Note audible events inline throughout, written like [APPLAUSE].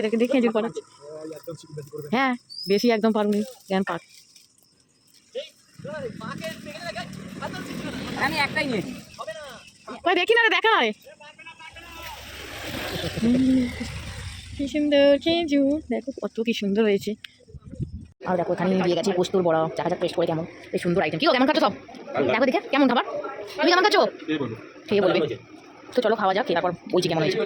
এদেরকে দেখে খেজুর পড়াচ্ছে হ্যাঁ বেশি একদম পারুনি জ্ঞান পাক। আমি একটাই নিয়েছি ওই দেখি না রে দেখা না রে। কি সুন্দর খেজুর দেখো কত কি সুন্দর হয়েছে। আর দেখো এখানে দিয়ে গেছে পোস্তর বড়া চাকা চাকা পেস্ট করে কেমন বেশ সুন্দর আইটেম কি কেমন খাচ্ছ সব? দেখো দেখে কেমন খাবার? তুমি কেমন খাচ্ছ? খেয়ে বলবে। তো চলো খাওয়া যাক তারপর বলছি কেমন হয়েছে।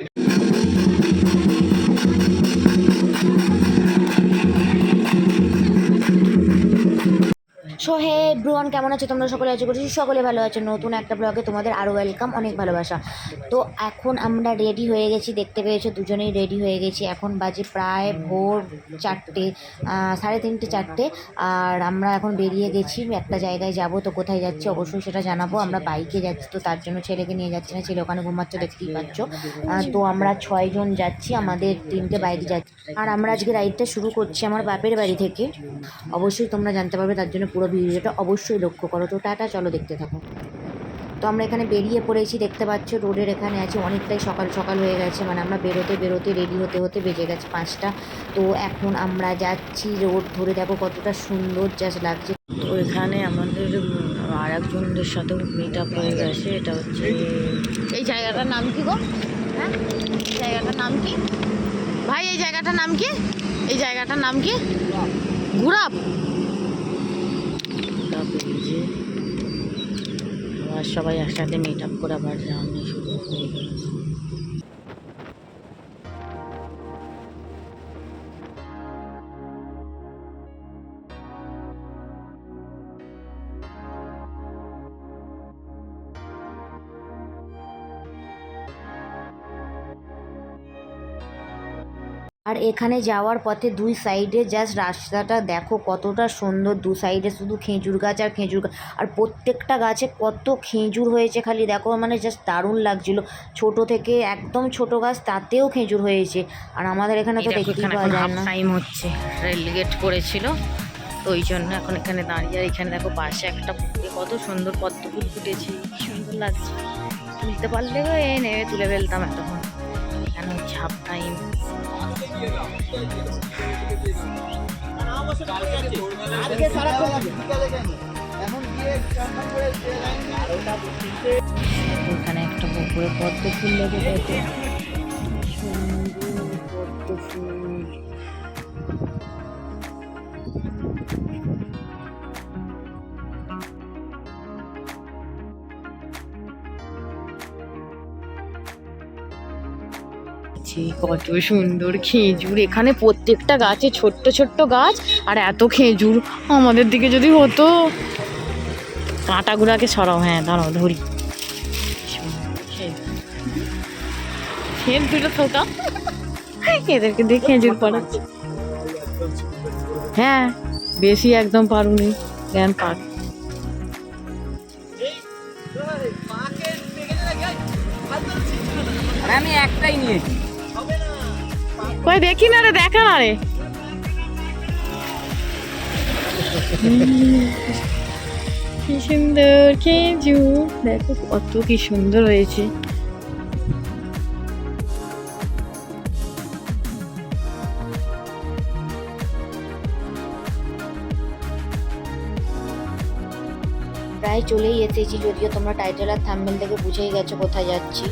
সো হে ব্রুয়ান কেমন আছো? তোমরা সকলে আছো করছি সকলে ভালো আছো। নতুন একটা ব্লগে তোমাদের আরও ওয়েলকাম অনেক ভালোবাসা। তো এখন আমরা রেডি হয়ে গেছি, দেখতে পেয়েছ, দুজনেই রেডি হয়ে গেছি। এখন বাজে প্রায় ভোর চারটে সাড়ে তিনটে চারটে। আর আমরা এখন বেরিয়ে গেছি, একটা জায়গায় যাব, তো কোথায় যাচ্ছি অবশ্যই সেটা জানাব। আমরা বাইকে যাচ্ছি, তো তার জন্য ছেলেকে নিয়ে যাচ্ছি না, ছেলে ওখানে ঘুমাচ্ছে, দেখতেই পাচ্ছ। তো আমরা ছয়জন যাচ্ছি, আমাদের তিনটে বাইক যাচ্ছি। আর আমরা আজকে রাইডটা শুরু করছি আমার বাপের বাড়ি থেকে। অবশ্যই তোমরা জানতে পারবে, তার জন্য পুরো ভিডিওটা অবশ্যই লক্ষ্য করো। তো টাটা চলো দেখতে থাকো। তো আমরা এখানে বেরিয়ে পড়েছি দেখতে পাচ্ছ রোডের এখানে আছি অনেকটাই সকাল সকাল হয়ে গেছে। মানে আমরা বেরোতে বেরোতে রেডি হতে হতে বেজে গেছে পাঁচটা। তো এখন আমরা যাচ্ছি রোড ধরে দেখো কতটা সুন্দর জাস্ট লাগছে। তো এখানে আমাদের আর একজনদের সাথেও মিট আপ হয়ে গেছে এটা হচ্ছে এই জায়গাটার নাম কি গো? হ্যাঁ? এই জায়গাটার নাম কি? ভাই এই জায়গাটার নাম কি? এই জায়গাটার নাম কি? ঘুরাপ আবার সবাই একসাথে মিট আপ করে আবার জার্নি শুরু হয়ে গেছে। এখানে যাওয়ার পথে দুই সাইডে জাস্ট রাস্তাটা দেখো কতটা সুন্দর। দু সাইডে শুধু খেজুর গাছ আর খেজুর গাছ আর প্রত্যেকটা গাছে কত খেজুর হয়েছে খালি দেখো মানে জাস্ট দারুণ লাগছিল। ছোট থেকে একদম ছোট গাছ তাতেও খেজুর হয়েছে। আর আমাদের এখানে তো দেখতেই পাওয়া যায় না। টাইম হচ্ছে রেলগেট করেছিল। তো ওই জন্য এখন এখানে দাঁড়িয়ে আর এখানে দেখো পাশে একটা ফুটে কত সুন্দর পদ্ম ফুল ফুটেছে সুন্দর লাগছে। তুলতে পারলে এ নেবে তুলে ফেলতাম এতক্ষণ। এখানে হচ্ছে হাফ টাইম এখানে একটা পুকুরে পদ্ম ফুল লেগে গেছে। সুন্দর পদ্ম ফুল ছি, কত সুন্দর খেজুর। এখানে প্রত্যেকটা গাছে ছোট্ট ছোট্ট গাছ আর এত খেজুর আমাদের দিকে যদি হতো। কাঁটাগুলাকে সরাও হ্যাঁ দাঁড়াও ধরি। খেয়ে দুটো থোকা? এদেরকে দিয়ে খেজুর পড়াচ্ছে। হ্যাঁ বেশি একদম পারুনি জ্ঞান পাক। আমি একটাই নিয়েছি। কই, দেখি না রে, দেখা না রে। কি সুন্দর খেজুর দেখো, কত কি সুন্দর হয়েছে। প্রায় চলেই এসেছি, যদিও তোমরা টাইটেল আর থাম্বেল থেকে বুঝেই গেছো কোথায় যাচ্ছি।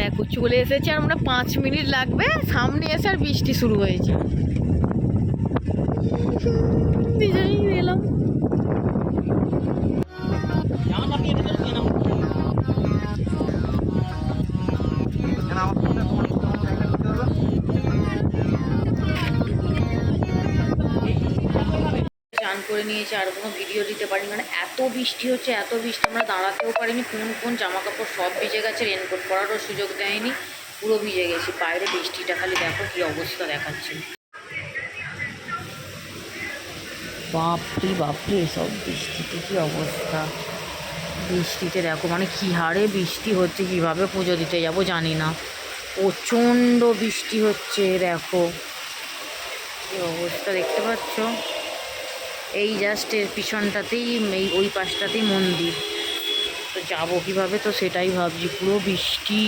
দেখো চলে এসেছে আর আমরা পাঁচ মিনিট লাগবে, সামনে এসে আর বৃষ্টি শুরু হয়েছে। করে নিয়েছি আর কোনো ভিডিও দিতে পারিনি মানে এত বৃষ্টি হচ্ছে, এত বৃষ্টি, আমরা দাঁড়াতেও পারিনি কোন কোন জামা কাপড় সব ভিজে গেছে রেনকোট পরারও সুযোগ দেয়নি, পুরো ভিজে গেছি, বাইরে বৃষ্টিটা খালি দেখো কি অবস্থা দেখাচ্ছে। বাপরে বাপরে সব বৃষ্টিতে কি অবস্থা? বৃষ্টিতে দেখো মানে কী হারে বৃষ্টি হচ্ছে, কীভাবে পুজো দিতে যাব জানি না। প্রচণ্ড বৃষ্টি হচ্ছে, দেখো। কি অবস্থা দেখতে পাচ্ছ? এই জাস্ট এর পিছনটাতেই, এই ওই পাশটাতেই মন্দির। তো যাব কীভাবে তো সেটাই ভাবছি, পুরো বৃষ্টি,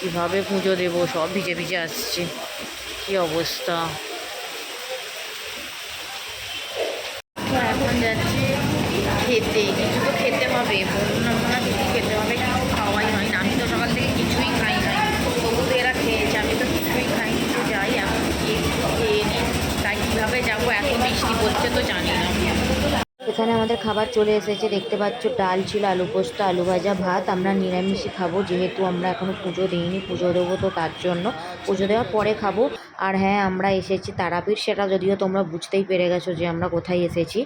কীভাবে পুজো দেবো, সব ভিজে ভিজে আসছে। কি অবস্থা? এখন যাচ্ছি খেতে, কিছু তো খেতে হবে, বললাম না কিছু খেতে হবে কিছু খাওয়াই হয় না আমি তো সকাল থেকে কিছুই খাই নাই তবু তো এরা খেয়েছে আমি তো কিছুই খাইনি তো যাই এখন গিয়ে খেয়ে নিই তাই কীভাবে যাব এত পড়ছে তো জানি না। এখানে আমাদের খাবার চলে এসেছে, দেখতে পাচ্ছ ডাল ছিল, আলু পোস্ত, আলু ভাজা, ভাত, আমরা নিরামিষই খাব, যেহেতু আমরা এখনও পুজো দিইনি, পুজো দেবো তো তার জন্য। পুজো দেওয়ার পরে খাব। আর হ্যাঁ আমরা এসেছি তারাপীঠ, সেটা যদিও তোমরা বুঝতেই পেরে গেছো যে আমরা কোথায় এসেছি।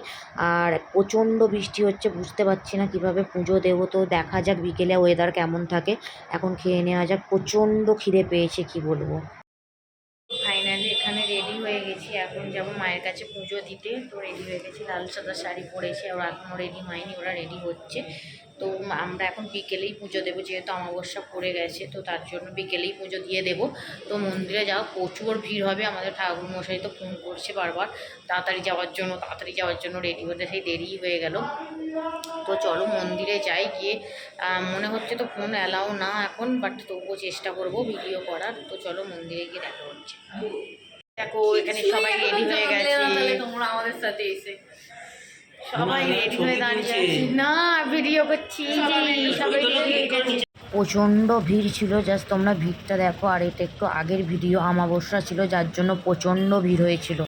আর প্রচণ্ড বৃষ্টি হচ্ছে, বুঝতে পারছি না কীভাবে পুজো দেবো তো দেখা যাক বিকেলে ওয়েদার কেমন থাকে। এখন খেয়ে নেওয়া যাক, প্রচণ্ড খিদে পেয়েছে, কি বলব। কাছে পুজো দিতে, তো রেডি হয়ে গেছি। লাল সাদা শাড়ি পরেছে ওরা এখনও রেডি হয়নি, ওরা রেডি হচ্ছে। তো আমরা এখন বিকেলেই পুজো দেবো, যেহেতু অমাবস্যা পড়ে গেছে, তো তার জন্য বিকেলেই পুজো দিয়ে দেব। তো মন্দিরে যাও, প্রচুর ভিড় হবে, আমাদের ঠাকুর মশাই তো ফোন করছে বারবার। তাড়াতাড়ি যাওয়ার জন্য, তাড়াতাড়ি যাওয়ার জন্য রেডি হতে, সেই দেরি হয়ে গেল। তো চলো মন্দিরে যাই গিয়ে মনে হচ্ছে তো ফোন অ্যালাউ না এখন বাট তবুও চেষ্টা করব ভিডিও করার। তো চলো মন্দিরে গিয়ে দেখা হচ্ছে। দেখো এখানে সবাই রেডি হয়ে গেছে। তোমরা আমাদের সাথে এসে। সবাই রেডি হয়ে দাঁড়িয়ে না ভিডিও করছি এই সবাই রেডি প্রচণ্ড ভিড় ছিল জাস্ট তোমরা ভিড়টা দেখো আর এটা একটু আগের ভিডিও আমাবস্যা ছিল যার জন্য প্রচণ্ড ভিড় হয়েছিল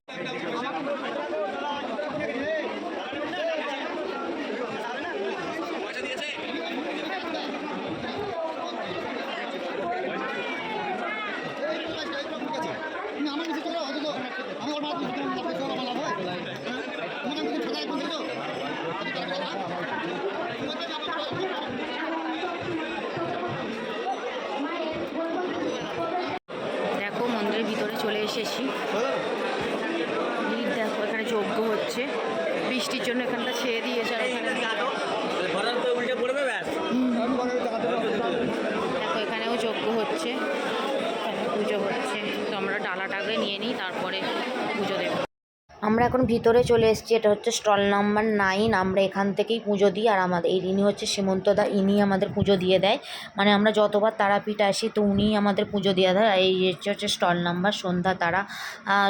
আমার কিছু করে অন্তত আমি ওর মাধ্যমে কিছু আমার লাভ হয় মানে আমি কিছু ঠেকাই করছি তো দেখো মন্দিরের ভিতরে চলে এসেছি ভিড় দেখো এখানে যজ্ঞ হচ্ছে বৃষ্টির জন্য এখানটা ছেড়ে দিয়েছে আর ওখানে দেখো এখানেও যজ্ঞ হচ্ছে এখানে পুজো হচ্ছে তো আমরা ডালাটাকে নিয়ে নিই তারপরে পুজো দেবো আমরা এখন ভিতরে চলে এসেছি, এটা হচ্ছে স্টল নাম্বার নাইন। আমরা এখান থেকেই পুজো দিই, আর আমাদের এই ইনি হচ্ছে সীমন্তদা ইনি আমাদের পুজো দিয়ে দেয়। মানে আমরা যতবার তারাপীঠ আসি, তো উনিই আমাদের পুজো দিয়ে দেয়। আর এই হচ্ছে হচ্ছে স্টল নাম্বার, সন্ধ্যা তারা।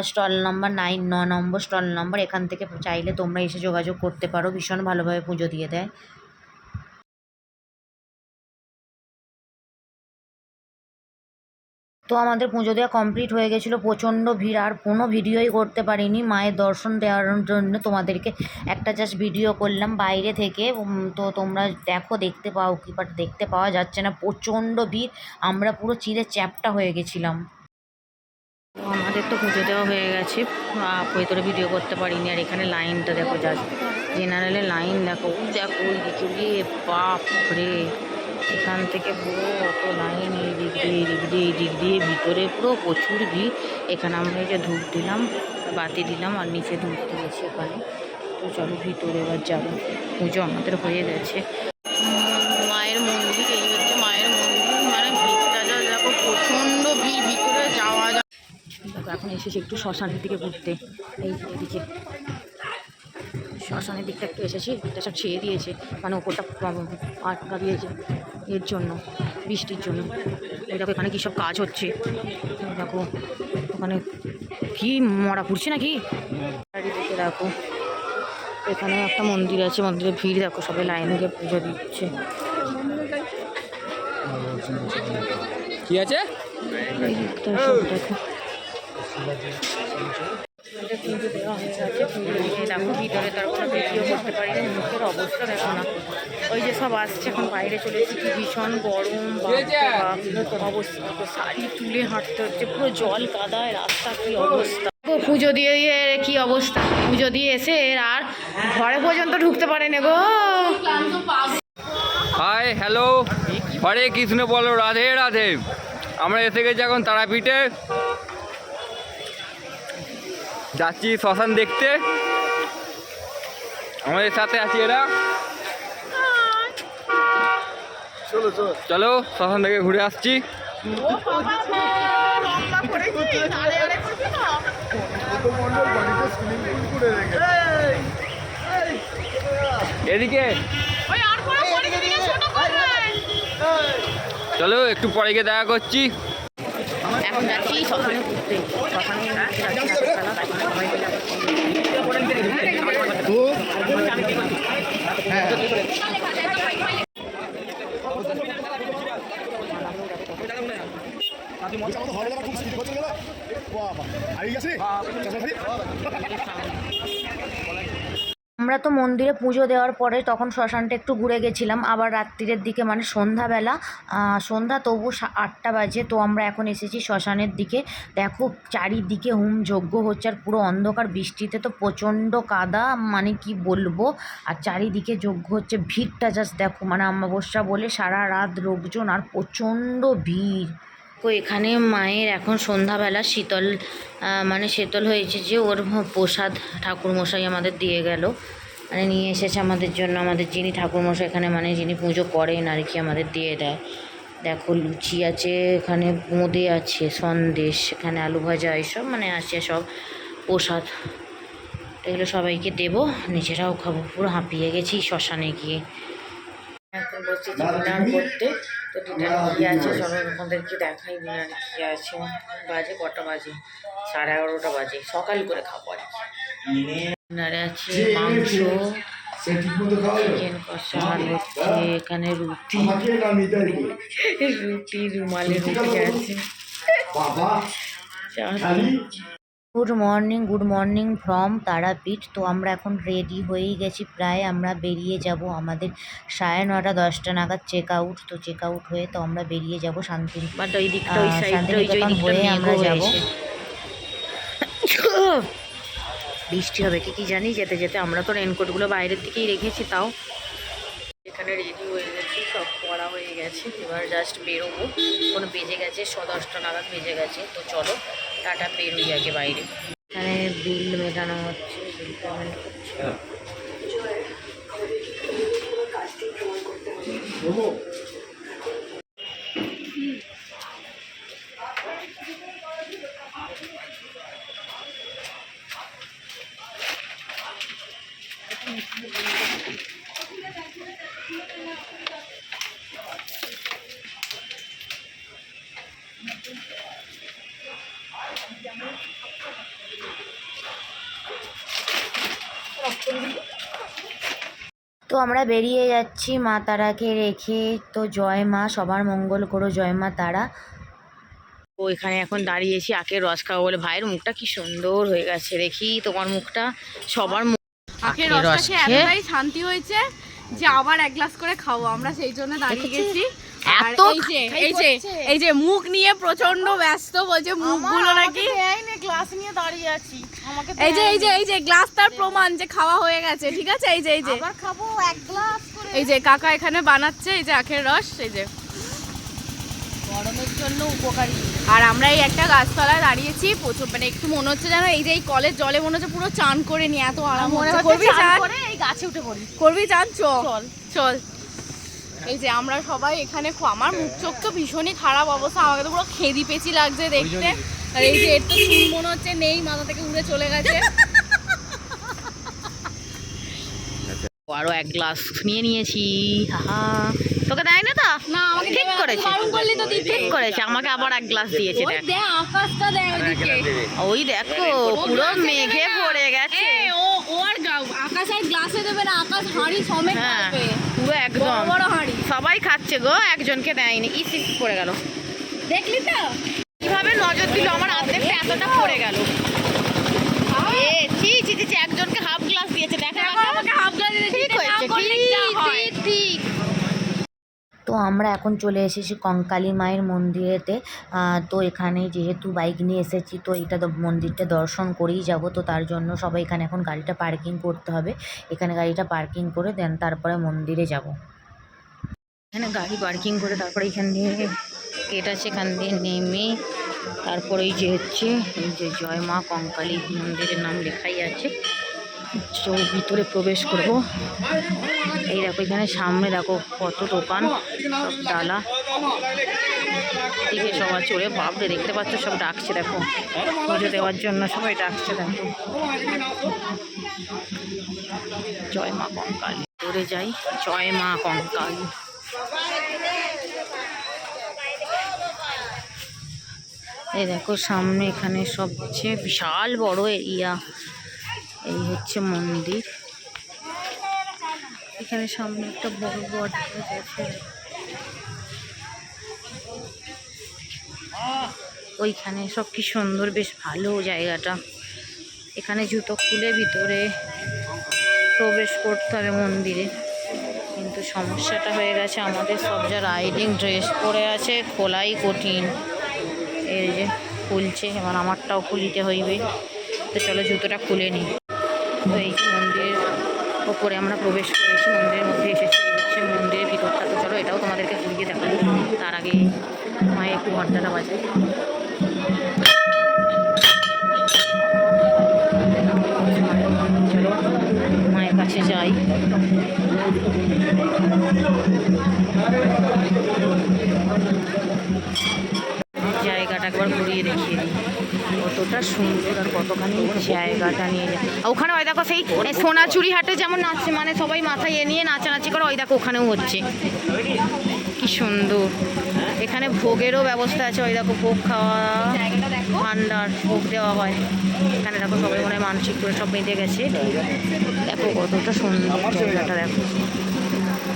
স্টল নাম্বার নাইন, ন নম্বর স্টল নাম্বার। এখান থেকে চাইলে তোমরা এসে যোগাযোগ করতে পারো, ভীষণ ভালোভাবে পুজো দিয়ে দেয়। তো আমাদের পুজো দেওয়া কমপ্লিট হয়ে গেছিল, প্রচণ্ড ভিড়, আর কোনো ভিডিওই করতে পারিনি। মায়ের দর্শন দেওয়ার জন্য তোমাদেরকে একটা জাস্ট ভিডিও করলাম বাইরে থেকে। তো তোমরা দেখো, দেখতে পাও কি বাট দেখতে পাওয়া যাচ্ছে না। প্রচণ্ড ভিড়, আমরা পুরো চিড়ে চ্যাপটা হয়ে গেছিলাম। আমাদের তো পুজো দেওয়া হয়ে গেছে। ভেতরে ভিডিও করতে পারিনি, আর এখানে লাইনটা দেখো জাস্ট জেনারেলে লাইন দেখো। দেখো, ওই দিকে বাপ রে এখান থেকে পুরো অত লাইন, এই দিক দিয়ে, এই দিক দিয়ে, এই দিক দিয়ে, ভিতরে পুরো প্রচুর ভিড়। এখানে আমরা এই যে ধূপ দিলাম, বাতি দিলাম আর নিচে ধূপ দিয়েছি এখানে। তো চলো ভিতরে এবার যাব। পুজো আমাদের হয়ে গেছে। মায়ের মন্দির, এই হচ্ছে মায়ের মন্দির। মানে ভিড়টা যা, দেখো, প্রচণ্ড ভিড়। ভিতরে যাওয়া যায় এখন এসেছি একটু শ্মশানের দিকে ঘুরতে। এই যে এদিকে। শ্মশানের দিকটা একটু এসেছি এটা সব ছেড়ে দিয়েছে মানে ওপরটা আটকা দিয়েছে এর জন্য বৃষ্টির জন্য। এই দেখো এখানে কী সব কাজ হচ্ছে। দেখো ওখানে কি মরা পড়ছে নাকি? চারিদিকে দেখো এখানে একটা মন্দির আছে মন্দিরে ভিড় দেখো সবাই লাইনে গিয়ে পুজো দিচ্ছে। কি আছে? দেখো ভিতরে তার পারি না মুখের অবস্থা দেখো না। ওই যে সব আসছে, এখন বাইরে চলে এসেছি। ভীষণ গরম অবস্থা শাড়ি তুলে হাঁটতে হচ্ছে, পুরো জল কাদায়, রাস্তা কি অবস্থা। পুজো দিয়ে, কি অবস্থা। পুজো দিয়ে এসে আর ঘরে পর্যন্ত ঢুকতে পারে না গো। হাই হ্যালো হরে কৃষ্ণ বলো, রাধে রাধে। আমরা এসে গেছি এখন তারাপীঠে। যাচ্ছি শ্মশান দেখতে। আমাদের সাথে আছি এরা। চলো শ্মশান থেকে ঘুরে আসছি। এদিকে। চলো একটু পরে গিয়ে দেখা করছি। এখন যাচ্ছি শ্মশানে ঘুরতে। শ্মশানে ঘুরতে যাচ্ছি রাত্রিবেলা, তাই জন্য সবাই মিলে এখন তো হ্যাঁ মজা মতো হরে লাগা খুব স্পিড গেল বাবা আর গেছে? আমরা তো মন্দিরে পুজো দেওয়ার পরে তখন শ্মশানটা একটু ঘুরে গেছিলাম। আবার রাত্রিরের দিকে মানে সন্ধ্যাবেলা সন্ধ্যা তবু আটটা বাজে, তো আমরা এখন এসেছি শ্মশানের দিকে। দেখো, চারিদিকে হুম যজ্ঞ হচ্ছে আর পুরো অন্ধকার, বৃষ্টিতে তো প্রচণ্ড কাদা মানে কি বলব? আর চারিদিকে যজ্ঞ হচ্ছে, ভিড়টা জাস্ট দেখো মানে অমাবস্যা বলে সারা রাত লোকজন আর প্রচণ্ড ভিড়। তো এখানে মায়ের এখন সন্ধ্যাবেলা শীতল মানে শীতল হয়েছে যে ওর প্রসাদ ঠাকুরমশাই আমাদের দিয়ে গেল। মানে নিয়ে এসেছে আমাদের জন্য, আমাদের যিনি ঠাকুরমশাই এখানে মানে যিনি পুজো করেন আর কি আমাদের দিয়ে দেয়। দেখো লুচি আছে, এখানে বোঁদে আছে, সন্দেশ, এখানে আলু ভাজা এইসব মানে আছে সব প্রসাদ। এগুলো সবাইকে দেবো, নিজেরাও খাব, পুরো হাঁপিয়ে গেছি শ্মশানে গিয়ে। এখন বসছি ডিনার করতে। তো ডিনারে কী আছে? সবাই আপনাদেরকে দেখাই ডিনারে কী আছে। বাজে কটা বাজে? সাড়ে এগারোটা বাজে। সকাল করে খাব আর ডিনারে আছে মাংস চিকেন কষা আর হচ্ছে এখানে রুটি। রুটি রুমালি রুটি আছে। Good morning good morning from Tarapith. তো আমরা এখন রেডি হয়েই গেছি প্রায় আমরা বেরিয়ে যাব আমাদের সাড়ে নটা দশটা নাগাদ চেক আউট তো চেক আউট হয়ে তো আমরা বেরিয়ে যাব শান্তি শান্তিনিকেতন হয়ে আমরা যাব। বৃষ্টি হবে কি কি জানি যেতে যেতে আমরা তো রেনকোটগুলো বাইরের দিকেই রেখেছি তাও। এখানে রেডি হয়ে গেছি। সব করা হয়ে গেছে এবার জাস্ট বেরোবো। কোনো বেজে গেছে ছ দশটা নাগাদ বেজে গেছে তো চলো টাটা বেরোই আগে বাইরে। এখানে বিল মেটানো হচ্ছে বিল পেমেন্ট করছে আমরা বেরিয়ে যাচ্ছি মা তারাকে রেখে। তো জয় মা সবার মঙ্গল করো জয় মা তারা। ও এখানে এখন দাঁড়িয়েছি আখের রস খাব বলে ভাইয়ের মুখটা কি সুন্দর হয়ে গেছে দেখি তোমার মুখটা সবার মুখ। আখের রস খেয়ে? এতটাই শান্তি হয়েছে যে আবার এক গ্লাস করে খাব আমরা সেই জন্য দাঁড়িয়ে গেছি। এত এই যে এই যে এই যে মুখ নিয়ে প্রচণ্ড ব্যস্ত বলছে মুখগুলো নাকি গ্লাস নিয়ে দাঁড়িয়ে আছি। এই যে এই যে এই যে গ্লাস তার প্রমাণ যে খাওয়া হয়ে গেছে ঠিক আছে? এই যে এই যে। খাব এক গ্লাস করে এই যে কাকা এখানে বানাচ্ছে এই যে আখের রস এই যে। গরমের জন্য উপকারী। আর আমরা এই একটা গাছতলায় দাঁড়িয়েছি প্রচুর মানে একটু মনে হচ্ছে যেন এই যে এই কলের জলে মনে হচ্ছে পুরো চান করে নিয়ে এত আরাম মনে হচ্ছে। করবি চান চান? করে এই গাছে উঠে পড়ি। করবি চান? চল। চল। এই যে আমরা সবাই এখানে আমার মুখ চোখ তো ভীষণই খারাপ অবস্থা আমাকে তো পুরো খেদি পেঁচি লাগছে দেখতে। আর এই যে এর তো চুল মনে হচ্ছে নেই মাথা থেকে উড়ে চলে গেছে। আরও এক গ্লাস নিয়ে নিয়েছি হাহা। তোকে দেয় না তো? না আমাকে ঠিক করেছে। ঠিক করেছে আমাকে আবার এক গ্লাস দিয়েছে ওই দেখ। আকাশটা দেখ ওইদিকে। ওই দেখো পুরো মেঘে পড়ে গেছে। ও ও আর আকাশ আর গ্লাসে দেবে না আকাশ হাঁড়ি সমেত হ্যাঁ পুরো একদম। বড় হাঁড়ি। সবাই খাচ্ছে গো একজনকে দেয়নি। ইস পড়ে গেল। দেখলি তো? কীভাবে নজর দিল আমার অর্ধেকটা এতটা পড়ে গেল। এ একজনকে হাফ গ্লাস দিয়েছে দেখো দেখো আমাকে হাফ গ্লাস ঠিক হয়েছে ঠিক ঠিক ঠিক তো আমরা এখন চলে এসেছি কঙ্কালী মায়ের মন্দিরেতে। তো এখানে যেহেতু বাইক নিয়ে এসেছি তো এটা তো মন্দিরটা দর্শন করেই যাব। তো তার জন্য সবাই এখানে এখন গাড়িটা পার্কিং করতে হবে। এখানে গাড়িটা পার্কিং করে দেন তারপরে মন্দিরে যাব। এখানে গাড়ি পার্কিং করে তারপরে এখান দিয়ে গেট আছে এখান দিয়ে নেমে তারপরে এই যে হচ্ছে এই যে জয় মা কঙ্কালী মন্দিরের নাম লেখাই আছে। তো ভিতরে প্রবেশ করব। এই দেখো, এখানে সামনে দেখো কত দোকান, সব ডালা। দিকে সবাই চলে বাপরে, দেখতে পাচ্ছ সব ডাকছে, দেখো। পুজো দেওয়ার জন্য সবাই ডাকছে, দেখো। জয় মা কঙ্কালী। দূরে যাই, জয় মা কঙ্কালী। এই দেখো, সামনে এখানে সবচেয়ে বিশাল বড় এরিয়া। এই হচ্ছে মন্দির। এখানে সামনে একটা বড় আছে ওইখানে সব কি সুন্দর, বেশ ভালো জায়গাটা। এখানে জুতো খুলে ভিতরে প্রবেশ করতে হবে মন্দিরে। কিন্তু সমস্যাটা হয়ে গেছে, আমাদের সব যা রাইডিং ড্রেস পরে আছে, খোলাই কঠিন। এই যে খুলছে এবার আমারটাও খুলিতে হইবে। তো চলো জুতোটা খুলে নিই তো এই যে মন্দিরের ওপরে আমরা প্রবেশ করেছি, মন্দিরের মধ্যে এসেছি। হচ্ছে মন্দিরের ভিতরটা তো চলো, এটাও তোমাদেরকে ঘুরিয়ে দেখাবো তার আগে মায়ের একটু ঘন্টাটা বাজে। মায়ের কাছে যাই। একবার ঘুরিয়ে দেখিয়ে দিই। কতটা সুন্দর আর কতখানি জায়গাটা নিয়ে যায়। ওখানে ওই দেখো সেই সোনাচুরি হাটে যেমন নাচছে মানে সবাই মাথায় এ নিয়ে নাচানাচি করে, ওই দেখো ওখানেও হচ্ছে। কি সুন্দর। এখানে ভোগেরও ব্যবস্থা আছে, ওই দেখো ভোগ খাওয়া, ভান্ডার, ভোগ দেওয়া হয়। এখানে দেখো সবাই মনে হয় মানসিক করে সব বেঁধে গেছে। দেখো কতটা সুন্দর জায়গাটা, দেখো।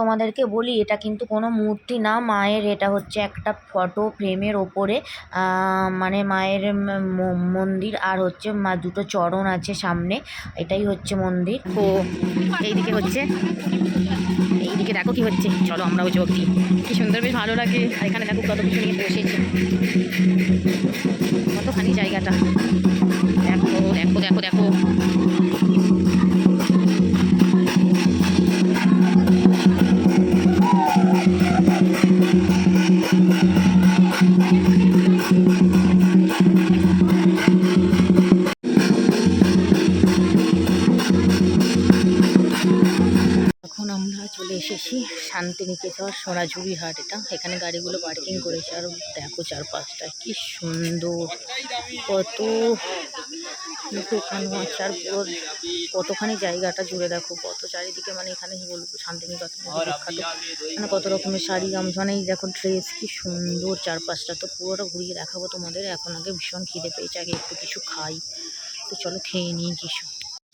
তোমাদেরকে বলি এটা কিন্তু কোনো মূর্তি না মায়ের। এটা হচ্ছে একটা ফটো ফ্রেমের ওপরে মানে মায়ের মন্দির আর হচ্ছে মা দুটো চরণ আছে সামনে এটাই হচ্ছে মন্দির। ও এইদিকে হচ্ছে এইদিকে দেখো কি হচ্ছে। চলো আমরাও যোগ দিই কি সুন্দর বেশ ভালো লাগে। আর এখানে দেখো কত কিছু নিয়ে বসেছে। কতখানি জায়গাটা। দেখো দেখো দেখো দেখো। এসেছি, শান্তিনিকেতন, সোনাঝুরি হাট, এটা। এখানে গাড়িগুলো পার্কিং করেছে, আর দেখো চারপাশটা কি সুন্দর। কত দোকান আছে, আর পুরো কতখানি জায়গাটা জুড়ে দেখো, কত চারিদিকে মানে এখানে কি বলব, শান্তিনিকেতন বিখ্যাত। মানে কত রকমের শাড়ি, গামছা মানে দেখো ড্রেস কি সুন্দর। চারপাশটা তো পুরোটা ঘুরিয়ে দেখাবো তোমাদের, এখন আগে ভীষণ খিদে পেয়েছে, আগে একটু কিছু খাই। তো চলো খেয়ে নিই কিছু।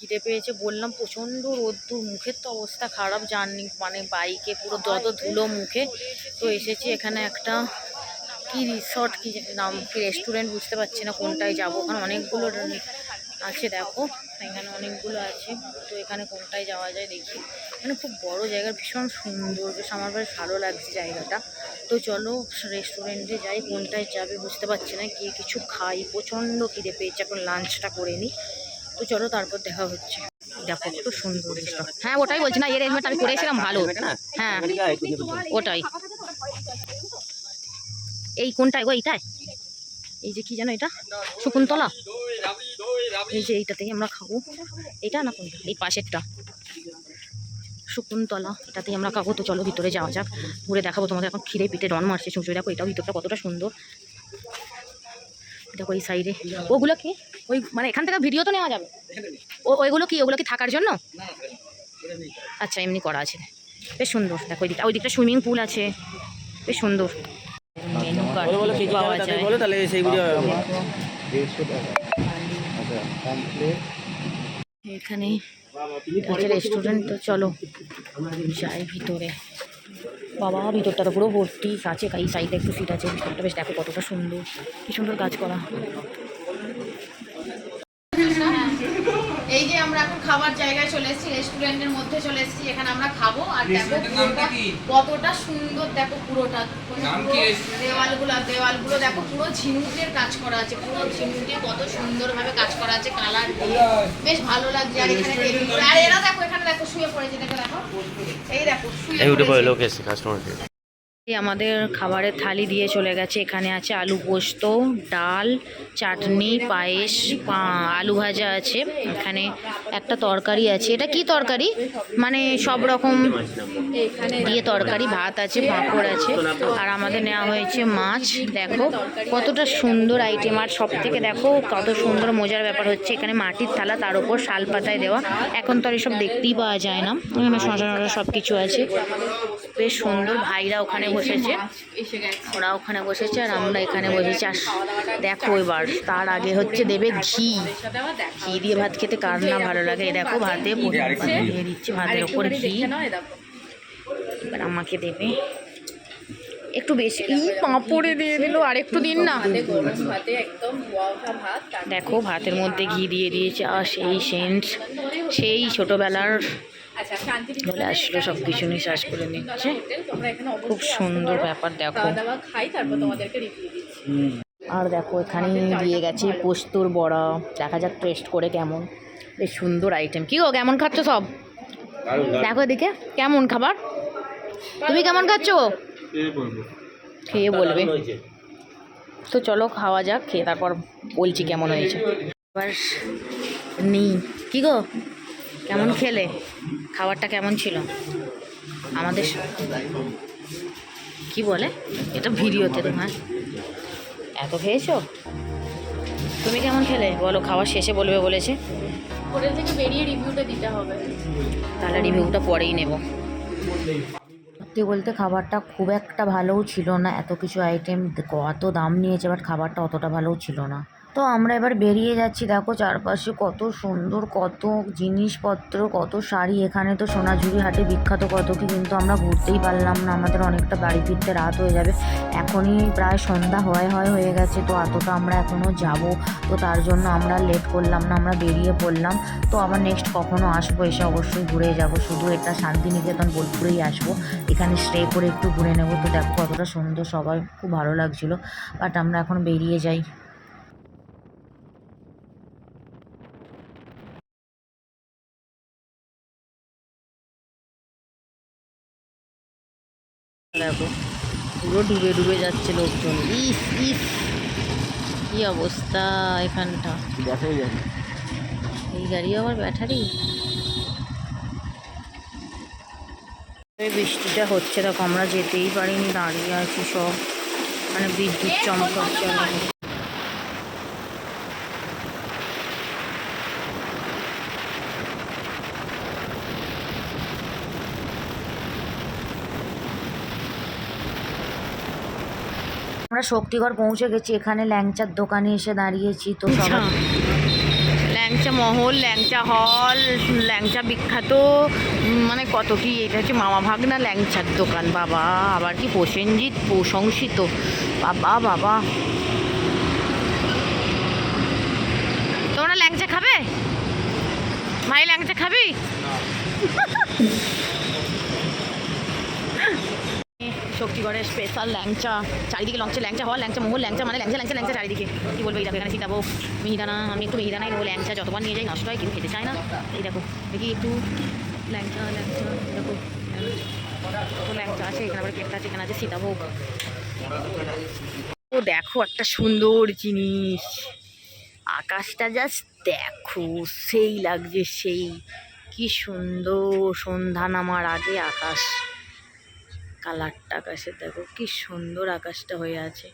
খিদে পেয়েছে বললাম প্রচণ্ড রোদ্দুর মুখের তো অবস্থা খারাপ জার্নি মানে বাইকে পুরো যত ধুলো মুখে। তো এসেছি এখানে একটা কি রিসর্ট কি নাম কি রেস্টুরেন্ট বুঝতে পারছি না কোনটায় যাব। ওখানে অনেকগুলো আছে দেখো এখানে অনেকগুলো আছে। তো এখানে কোনটায় যাওয়া যায় দেখি। মানে খুব বড় জায়গা ভীষণ সুন্দর বেশ আমার বেশ ভালো লাগছে জায়গাটা। তো চলো রেস্টুরেন্টে যাই কোনটায় যাবে বুঝতে পারছি না গিয়ে কিছু খাই। প্রচণ্ড খিদে পেয়েছে এখন লাঞ্চটা করে নিই তো চলো তারপর দেখা হচ্ছে। দেখো কত সুন্দর হ্যাঁ ওটাই বলছি না এর এজমেন্ট আমি করেছিলাম ভালো। হ্যাঁ। ওটাই। এই কোনটায় গো, এইটায়? এই যে কি জানো এটা? শকুন্তলা। এই যে এইটাতেই আমরা খাব। এটা না কোনটা? এই পাশেরটা। শকুন্তলা এটাতেই আমরা খাব। তো চলো ভিতরে যাওয়া যাক। ঘুরে দেখাবো তোমাদের। এখন খিদে পিঠে রন মারছে সূর্য দেখো, এটাও ভিতরটা কতটা সুন্দর। দেখো, এই সাইডে ওগুলো কি? ওই মানে এখান থেকে ভিডিও তো নেওয়া যাবে? ও ওইগুলো কি ওগুলো কি থাকার জন্য? আচ্ছা এমনি করা আছে। বেশ সুন্দর। দেখো ওই দিকটা ওই দিকটা সুইমিং পুল আছে। বেশ সুন্দর। মেনু কার্ড পাওয়া যায়। তাহলে সেই এখানে রেস্টুরেন্ট তো চলো। যাই ভিতরে। বাবা ভিতরটা তো পুরো ভর্তি কাছে এই সাইডে একটু সিট আছে ভিতরটা বেশ দেখো কতটা সুন্দর। কি সুন্দর কাজ করা এই যে আমরা এখন খাবার জায়গায় চলে এসেছি রেস্টুরেন্টের মধ্যে চলে এসেছি এখানে আমরা খাব। আর দেখো কতটা সুন্দর দেখো পুরোটা। পুরো দেওয়ালগুলো দেওয়ালগুলো দেখো পুরো ঝিনুকের কাজ করা আছে পুরো ঝিনুকে কত সুন্দরভাবে কাজ করা আছে কালার দিয়ে। বেশ ভালো লাগছে। আর এখানে আর এরা দেখো এখানে দেখো শুয়ে পড়েছে দেখো দেখো। এই দেখো শুয়ে পড়েছে। লোক এসে কাস্টমার আমাদের খাবারের থালি দিয়ে চলে গেছে। এখানে আছে আলু পোস্ত, ডাল, চাটনি, পায়েস আলু ভাজা আছে। এখানে একটা তরকারি আছে। এটা কি তরকারি? মানে সব রকম দিয়ে তরকারি, ভাত আছে, পাঁপড় আছে। আর আমাদের নেওয়া হয়েছে মাছ। দেখো কতটা সুন্দর আইটেম আর সব থেকে দেখো কত সুন্দর মজার ব্যাপার হচ্ছে, এখানে মাটির থালা, তার উপর শাল পাতায় দেওয়া। এখন তো আর এসব দেখতেই পাওয়া যায় না। শশা সব কিছু আছে। বেশ সুন্দর ভাইরা ওখানে বসেছে। ওরা ওখানে বসেছে আর আমরা এখানে বসেছি। আর দেখো এবার, তার আগে হচ্ছে দেবে ঘি। ঘি দিয়ে ভাত খেতে কার না ভালো লাগে? দেখো ভাতে দিয়ে দিচ্ছে, ভাতের ওপর ঘি। এবার আমাকে দেবে। একটু বেশি এই পাঁপড়ে দিয়ে দিল আর একটু দিন না। দেখো ভাতের মধ্যে ঘি দিয়ে দিয়েছে আর সেই সেন্ট সেই ছোটোবেলার বলে আসলো সব কিছু নিঃশ্বাস করে নিচ্ছে। খুব সুন্দর ব্যাপার দেখো। আর দেখো এখানে দিয়ে গেছে পোস্তর বড়া। দেখা যাক টেস্ট করে কেমন। বেশ সুন্দর আইটেম কি গো কেমন খাচ্ছ সব? দেখো এদিকে কেমন খাবার? তুমি কেমন খাচ্ছ খেয়ে বলবে। তো চলো খাওয়া যাক খেয়ে তারপর বলছি কেমন হয়েছে। এবার নি কি গো? কেমন খেলে? খাবারটা কেমন ছিল? আমাদের কি বলে? এটা ভিডিওতে তোমার এত খেয়েছো? তুমি কেমন খেলে? বলো খাওয়া শেষে বলবে বলেছে। হোটেল থেকে বেরিয়ে রিভিউটা দিতে হবে। তাহলে রিভিউটা পরেই নেব। সত্যি বলতে খাবারটা খুব একটা ভালোও ছিল না। এত কিছু আইটেম কত দাম নিয়েছে বাট খাবারটা অতটা ভালোও ছিল না। তো আমরা এবার বেরিয়ে যাচ্ছি। দেখো চারপাশে কত সুন্দর, কত জিনিসপত্র, কত শাড়ি। এখানে তো সোনাঝুরি হাটে বিখ্যাত কত কি কিন্তু আমরা ঘুরতেই পারলাম না। আমাদের অনেকটা বাড়ি ফিরতে রাত হয়ে যাবে। এখনই প্রায় সন্ধ্যা হয় হয়, হয়ে গেছে। তো এতটা আমরা এখনও যাব। তো তার জন্য আমরা লেট করলাম না, আমরা বেরিয়ে পড়লাম। তো আবার নেক্সট কখনো আসব, এসে অবশ্যই ঘুরে যাব। শুধু এটা শান্তিনিকেতন, বোলপুরেই আসব। এখানে স্টে করে একটু ঘুরে নেব। তো দেখো কতটা সুন্দর, সবাই খুব ভালো লাগছিল। বাট আমরা এখন বেরিয়ে যাই। দেখো। পুরো ডুবে ডুবে যাচ্ছে লোকজন। ইস ইস। কি অবস্থা এখানটা? এই গাড়ি আবার ব্যাটারি? এই বৃষ্টিটা হচ্ছে। দেখো আমরা যেতেই পারিনি দাঁড়িয়ে আছি সব। মানে বিদ্যুৎ চমকাচ্ছে আমরা শক্তিগড় পৌঁছে গেছি এখানে ল্যাংচার দোকানে এসে দাঁড়িয়েছি তো আচ্ছা। ল্যাংচা মহল ল্যাংচা হল ল্যাংচা বিখ্যাত মানে কত কি এটা হচ্ছে মামা ভাগনা ল্যাংচার দোকান বাবা। আবার কি প্রসেনজিৎ প্রশংসিত। বাবা বাবা। তোমরা ল্যাংচা খাবে? ভাই ল্যাংচা খাবি? [LAUGHS] শক্তিগড়ের স্পেশাল ল্যাংচা। চারিদিকে লঞ্চে ল্যাংচা হওয়া ল্যাংচা, মহল ল্যাংচা মানে ল্যাংচা ল্যাংচা ল্যাংচা চারিদিকে। কী বলব, এই দেখো, এখানে সীতাবো মিহিদানা, আমি একটু মিহিদানাই নেব, ল্যাংচা যতবার নিয়ে যাই, নষ্ট হয় কেউ খেতে চায় না। এই দেখো, দেখি একটু ল্যাংচা ল্যাংচা, দেখো ল্যাংচা আছে, এখানে আবার কেকটা আছে, এখানে আছে সীতাভোগ। ও দেখো, একটা সুন্দর জিনিস। আকাশটা জাস্ট দেখো, সেই লাগছে, সেই। কি সুন্দর সন্ধ্যা নামার আগে আকাশ। কালারটা আকাশের দেখো কি সুন্দর আকাশটা হয়ে আছে।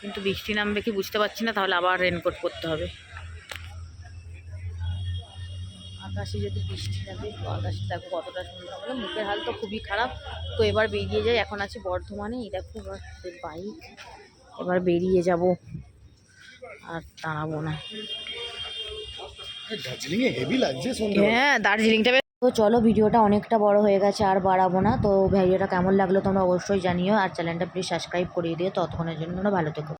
কিন্তু বৃষ্টি নামবে কি বুঝতে পারছি না তাহলে আবার রেনকোট পরতে হবে। আকাশে যদি বৃষ্টি নামে তো আকাশটা দেখো কতটা সুন্দর। হবে মুখের হাল তো খুবই খারাপ। তো এবার বেরিয়ে যাই এখন আছে বর্ধমানে। এই দেখো এবার বাইক এবার বেরিয়ে যাব। আর দাঁড়াবো না। দার্জিলিংয়ে হেভি লাগছে হ্যাঁ দার্জিলিংটা তো চলো ভিডিওটা অনেকটা বড় হয়ে গেছে, আর বাড়াবো না। তো ভিডিওটা কেমন লাগল তোমরা অবশ্যই জানিও, আর চ্যানেলটা প্লিজ সাবস্ক্রাইব করিয়ে দিও। ততক্ষণের জন্য ভালো থেকো।